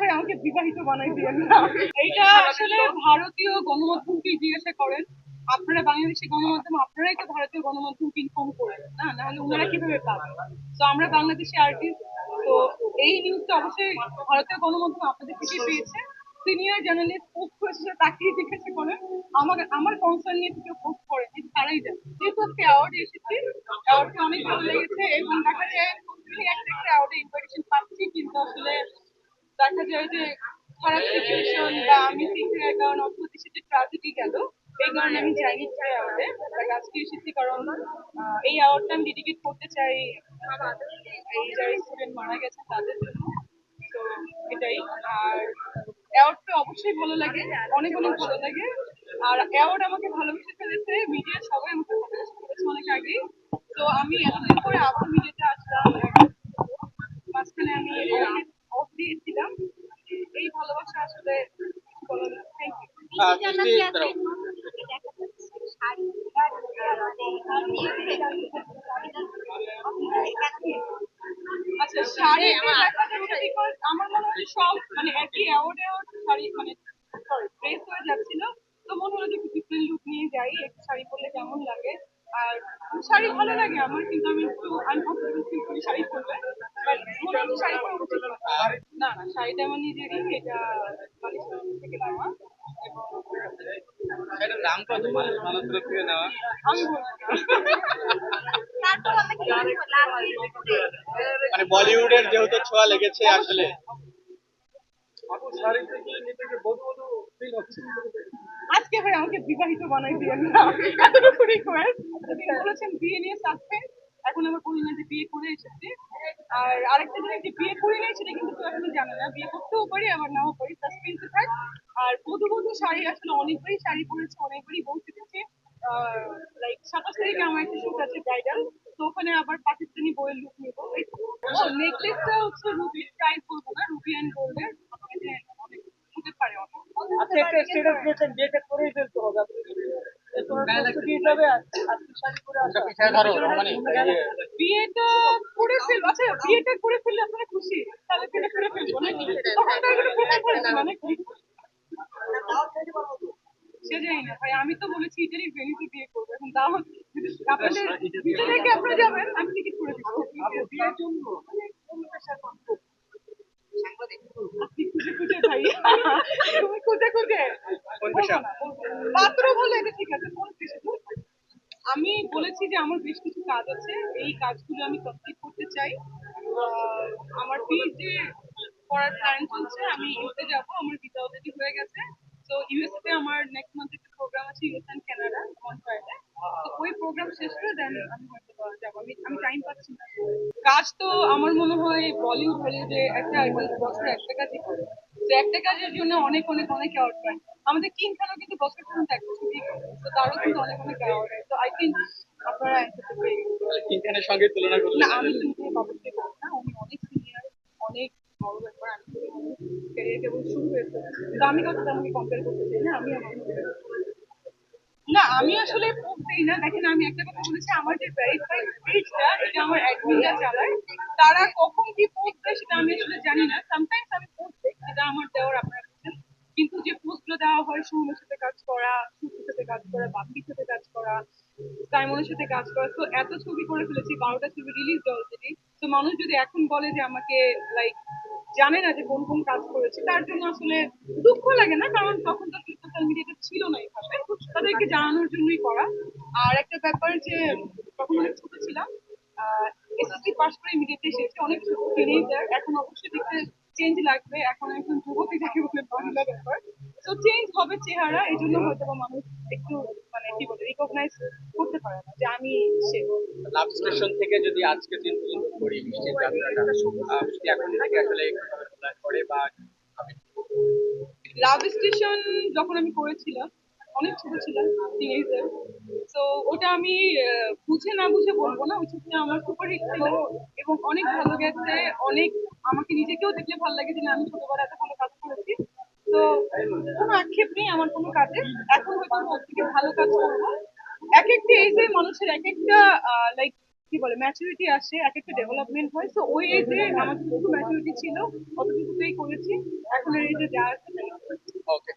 ভাই আমাকে বিবাহিত বানাই দিয়েন না। এইটা আসলে ভারতীয় গণমাধ্যমকে জিজ্ঞাসা করেন। আপনারা বাংলাদেশি গণমাধ্যম, আপনারাই তো ভারতীয় গণমাধ্যমকে ইনফর্ম করেন, না? নাহলে ওনারা কীভাবে পাবেন তো আমরা বাংলাদেশি আর্টিস্ট তো এই নিউজটা অবশ্যই ভারতীয় গণমাধ্যম আপনাদের থেকে পেয়েছে। সিনিয়র জার্নালিস্ট পোস্ট করেছে তাকেই জিজ্ঞাসা করেন। আমার আমার কনসার্ন নিয়ে কেউ পোস্ট করে তারাই জানে। যেহেতু আজকে অ্যাওয়ার্ড এসেছি অ্যাওয়ার্ডটা অনেক ভালো লেগেছে এবং দেখা যায় একটা অ্যাওয়ার্ডে ইনভাইটেশন পাচ্ছি, কিন্তু আসলে দেখা যায় যে খারাপ সিচুয়েশন বা আমি শিখে কারণ অর্থ দেশে ট্রাজেডি গেল। এই কারণে আমি যাইনি চাই অ্যাওয়ার্ডে আজকে এসেছি কারণ এই অ্যাওয়ার্ডটা আমি ডেডিকেট করতে চাই এই যারা স্টুডেন্ট মারা গেছে তাদের জন্য। তো এটাই। আর অ্যাওয়ার্ডটা অবশ্যই ভালো লাগে, অনেক অনেক ভালো লাগে। আর অ্যাওয়ার্ড আমাকে ভালোবেসে ফেলেছে মিডিয়া সবাই আমাকে ভালোবেসে ফেলেছে অনেক আগেই। তো আমি এতদিন পরে আবার মিডিয়াতে আসলাম। মাঝখানে আমি দিয়েছিলাম। এই ভালোবাসা আসলে। আচ্ছা শাড়ি আমার মনে হয় সব মানে একই অ্যাওয়ার্ডে শাড়ি মানে সরি ড্রেস হয়ে যাচ্ছিল। তো মনে হলো যে ডিফারেন্ট লুক নিয়ে যাই একটু শাড়ি পরলে কেমন লাগে। আর শাড়ি ভালো লাগে আমার কিন্তু আমি একটু আনকমফোর্টেবল ফিল করি শাড়ি পরলে। মনে হচ্ছে শাড়ি পরা উচিত। না। না না শাড়িটা আমার নিজেরই এটা বালিশ থেকে নেওয়া এবং দাম কত? মানুষ মানুষ থেকে নেওয়া। আমি মানে বলিউডের যেহেতু ছোঁয়া লেগেছে আসলে। আজকে ভাই আমাকে বিবাহিত বানাই দিয়েন না। এতটুকু রিকোয়েস্ট বলেছেন বিয়ে নিয়ে সাসপেন্স। এখন আবার বলি না যে বিয়ে করে এসেছি। আর আরেকটা জিনিস যে বিয়ে করে নিয়ে সেটা কিন্তু কেউ এখনও জানে না। বিয়ে করতেও পারি আবার নাও পারি সাসপেন্সে থাক। আর বধু বধু শাড়ি আসলে অনেকবারই শাড়ি পরেছে অনেকবারই বলতে দিচ্ছে লাইক সাতাশ তারিখে আমার একটা শুট আছে ব্রাইডাল তো ওখানে আবার পাকিস্তানি বইয়ের লুক নেব। নেকলেসটা হচ্ছে রুবি প্রাইস বলব না রুবি অ্যান্ড গোল্ডের হতে পারে আচ্ছা একটা স্টেটাস দিয়েছেন বিয়েটা করেই ফেলতে হবে। প্রস্তুতি হিসাবে আজকে শাড়ি ধরো মানে বিয়েটা করে ফেলব আচ্ছা বিয়েটা করে ফেললে আপনারা খুশি। তাহলে বিয়েটা করে ফেলব নাকি তখন তার কোনো প্রশ্ন থাকবে না নাকি সে না ভাই আমি তো বলেছি ইটালি ভেনিসে বিয়ে করব এখন দাও। আপনাদের ইটালিকে আপনারা যাবেন আমি টিকিট করে দিব। বিয়ের জন্য আপনি খুঁজে খুঁজে ভাই তুমি খুঁজে খুঁজে। কোন পাত্র বলে এটা ঠিক আছে কোন আমি বলেছি যে আমার বেশ কিছু কাজ আছে। এই কাজগুলো আমি কমপ্লিট করতে চাই। আমার পিএইচডি করার প্ল্যান চলছে। আমি ইউএসএ যাব। আমার ভিসা অলরেডি হয়ে গেছে। তো ইউএসএ তে আমার নেক্সট মান্থ একটা প্রোগ্রাম আছে ইউএস এন্ড কানাডা মন্ট্রিয়ালে তো ওই প্রোগ্রাম শেষ করে দেন আমি হয়তো যাব। আমি আমি টাইম পাচ্ছি না। কাজ তো আমার মনে হয় বলিউড হলিউডে একটা বছর একটা কাজই করে। তো একটা কাজের জন্য অনেক অনেক অনেক পায় আমাদের কিং খানও কিন্তু বছর একটা ছবি তো তারও কিন্তু অনেক অনেক তো আই থিঙ্ক আপনারা গেছেন কিংখানের সঙ্গে তুলনা করলে না আমি কিন্তু বাবুকে বলব না। উনি অনেক সিনিয়র অনেক বড় ব্যাপার। আমি ক্যারিয়ার কেবল শুরু হয়েছে। কিন্তু আমি আমাকে কম্পেয়ার করতে চাই না? আমি আমার না আমি আসলে দিই না। দেখেন আমি একটা কথা বলেছি আমার যে ভেরিফাইড পেজটা এটা আমার অ্যাডমিনরা চালায়। তারা কখন কি পোস্ট দেয় সেটা আমি আসলে জানি না। সামটাইমস আমি পোস্ট দিই যেটা আমার দেওয়ার আপনারা বুঝছেন কিন্তু যে পোস্টগুলো দেওয়া হয় সুমনের সাথে কাজ করা সুতির সাথে কাজ করা, বাপির সাথে কাজ করা, সাইমনের সাথে কাজ করা। তো এত ছবি করে ফেলেছি, বারোটা ছবি রিলিজ অলরেডি তো মানুষ যদি এখন বলে যে আমাকে লাইক জানে না যে কোন কোন কাজ করেছে, তার জন্য আসলে দুঃখ লাগে না, কারণ তখন তো সোশ্যাল মিডিয়াতে ছিল না এইভাবে তাদেরকে জানানোর জন্যই করা। আর একটা ব্যাপার যে, তখন অনেক ছোট ছিলাম এসএসসি পাস করে ইমিডিয়েটলি এসেছি, অনেক ছোট টিনেজার এখন অবশ্যই দেখতে চেঞ্জ লাগবে, এখন একজন যুবতী যাকে বলে বাংলা ব্যাপার। তো চেঞ্জ হবে চেহারা এই জন্য হয়তো মানুষ একটু মানে কি বলে রিকগনাইজ করতে পারে না যে আমি সে। লাভ স্টেশন থেকে যদি আজকে দিন করি মিষ্টির যাত্রাটা মিষ্টি এখন থেকে আসলে করে বা লাভ স্টেশন যখন আমি করেছিলাম অনেক ছোট ছিলাম টিনেজার তো ওটা আমি বুঝে না বুঝে বলব না ওই ছবিটা আমার সুপার হিট ছিল এবং অনেক ভালো গেছে অনেক আমাকে নিজেকেও দেখলে ভালো লাগে যে না আমি ছোটবেলায় এত ভালো কাজ করেছি। তো, কোনো আক্ষেপ নেই আমার কোনো কাজে। এখন হয়তো ওর থেকে ভালো কাজ করব। এক একটি এই যে মানুষের এক একটা লাইক কি বলে ম্যাচুরিটি আসে এক একটা ডেভেলপমেন্ট হয়। তো ওই এজে আমার যতটুকু ম্যাচুরিটি ছিল, অতটুকুতেই করেছি। এখন এই যে যা আছে। ওকে